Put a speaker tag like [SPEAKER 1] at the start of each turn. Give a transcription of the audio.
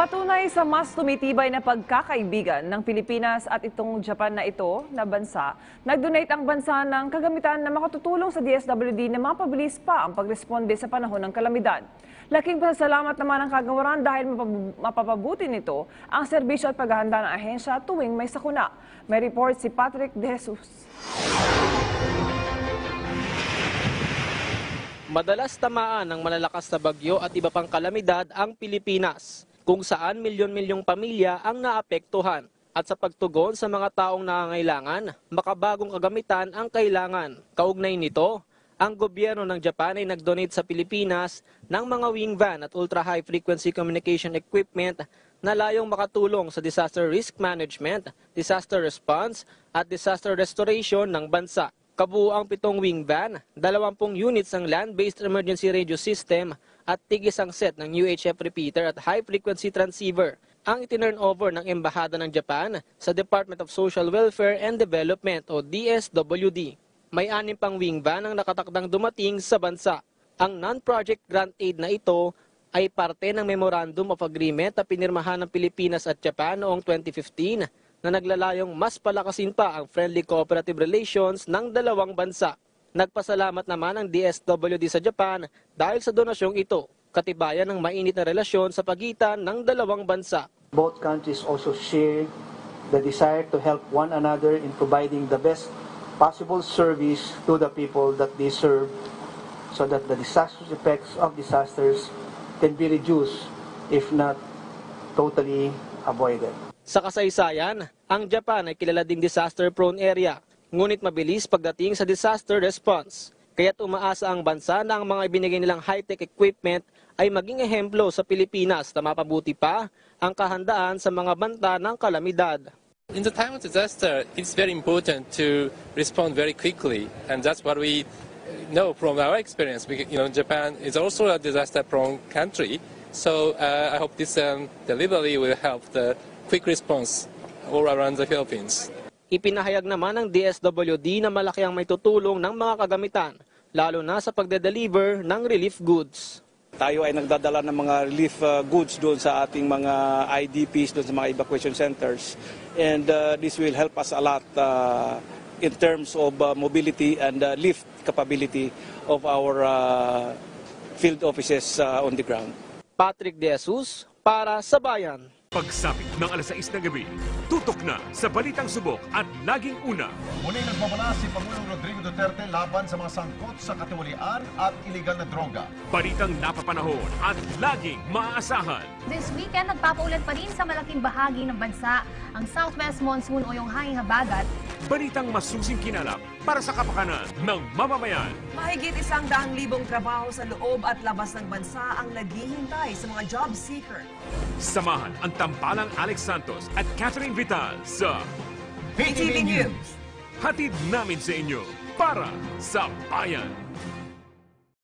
[SPEAKER 1] Patunay sa mas tumitibay na pagkakaibigan ng Pilipinas at itong Japan na ito na bansa, nag-donate ang bansa ng kagamitan na makatutulong sa DSWD na mapabilis pa ang pagresponde sa panahon ng kalamidad. Laking pasasalamat naman ang kagawaran dahil mapapabuti nito ang serbisyo at paghahanda ng ahensya tuwing may sakuna. May report si Patrick De Jesus.
[SPEAKER 2] Madalas tamaan ng malalakas na bagyo at iba pang kalamidad ang Pilipinas, kung saan milyon-milyong pamilya ang naapektuhan. At sa pagtugon sa mga taong nangangailangan, makabagong kagamitan ang kailangan. Kaugnay nito, ang gobyerno ng Japan ay nag-donate sa Pilipinas ng mga wing van at ultra-high frequency communication equipment na layong makatulong sa disaster risk management, disaster response at disaster restoration ng bansa. Kabuuang pitong wing van, 20 units ng land-based emergency radio system at tig-isang set ng UHF repeater at high-frequency transceiver ang itinurn over ng Embahada ng Japan sa Department of Social Welfare and Development o DSWD. May anim pang wing van ang nakatakdang dumating sa bansa. Ang non-project grant aid na ito ay parte ng Memorandum of Agreement na pinirmahan ng Pilipinas at Japan noong 2015 na naglalayong mas palakasin pa ang friendly cooperative relations ng dalawang bansa. Nagpasalamat naman ang DSWD sa Japan dahil sa donasyong ito, katibayan ng mainit na relasyon sa pagitan ng dalawang bansa.
[SPEAKER 3] Both countries also share the desire to help one another in providing the best possible service to the people that they serve so that the disastrous effects of disasters can be reduced if not totally avoided.
[SPEAKER 2] Sa kasaysayan, ang Japan ay kilala ding disaster-prone area, ngunit mabilis pagdating sa disaster response. Kaya't umaasa ang bansa na ang mga ibinigay nilang high-tech equipment ay maging ehemplo sa Pilipinas na mapabuti pa ang kahandaan sa mga banta ng kalamidad.
[SPEAKER 4] In the time of disaster, it's very important to respond very quickly, and that's what we know from our experience. Because, you know, Japan is also a disaster-prone country, so uh, I hope this um, delivery will help the quick response all around the Philippines.
[SPEAKER 2] Ipinahayag naman ng DSWD na malaki ang may tutulong ng mga kagamitan, lalo na sa pagde-deliver ng relief goods.
[SPEAKER 5] Tayo ay nagdadala ng mga relief uh, goods doon sa ating mga IDPs, doon sa mga evacuation centers. And uh, this will help us a lot uh, in terms of uh, mobility and uh, lift capability of our uh, field offices uh, on the ground.
[SPEAKER 2] Patrick De Jesus para sa Bayan.
[SPEAKER 6] Pagsapit ng alas 6 ng gabi, tutok na sa Balitang Subok at Laging Una.
[SPEAKER 7] Muli nagmamala si Pangulong Rodrigo Duterte laban sa mga sangkot sa katiwalian at iligal na droga.
[SPEAKER 6] Balitang napapanahon at laging maaasahan.
[SPEAKER 8] This weekend, nagpapaulan pa rin sa malaking bahagi ng bansa ang southwest monsoon o yung hanging habagat.
[SPEAKER 6] Balitang masusing kinalap para sa kapakanan ng mamamayan.
[SPEAKER 9] Mahigit isang daang libong trabaho sa loob at labas ng bansa ang naghihintay sa mga job seeker.
[SPEAKER 6] Samahan ang tampalang Alex Santos at Catherine Vital sa
[SPEAKER 9] PTV News.
[SPEAKER 6] Hatid namin sa inyo para sa Bayan.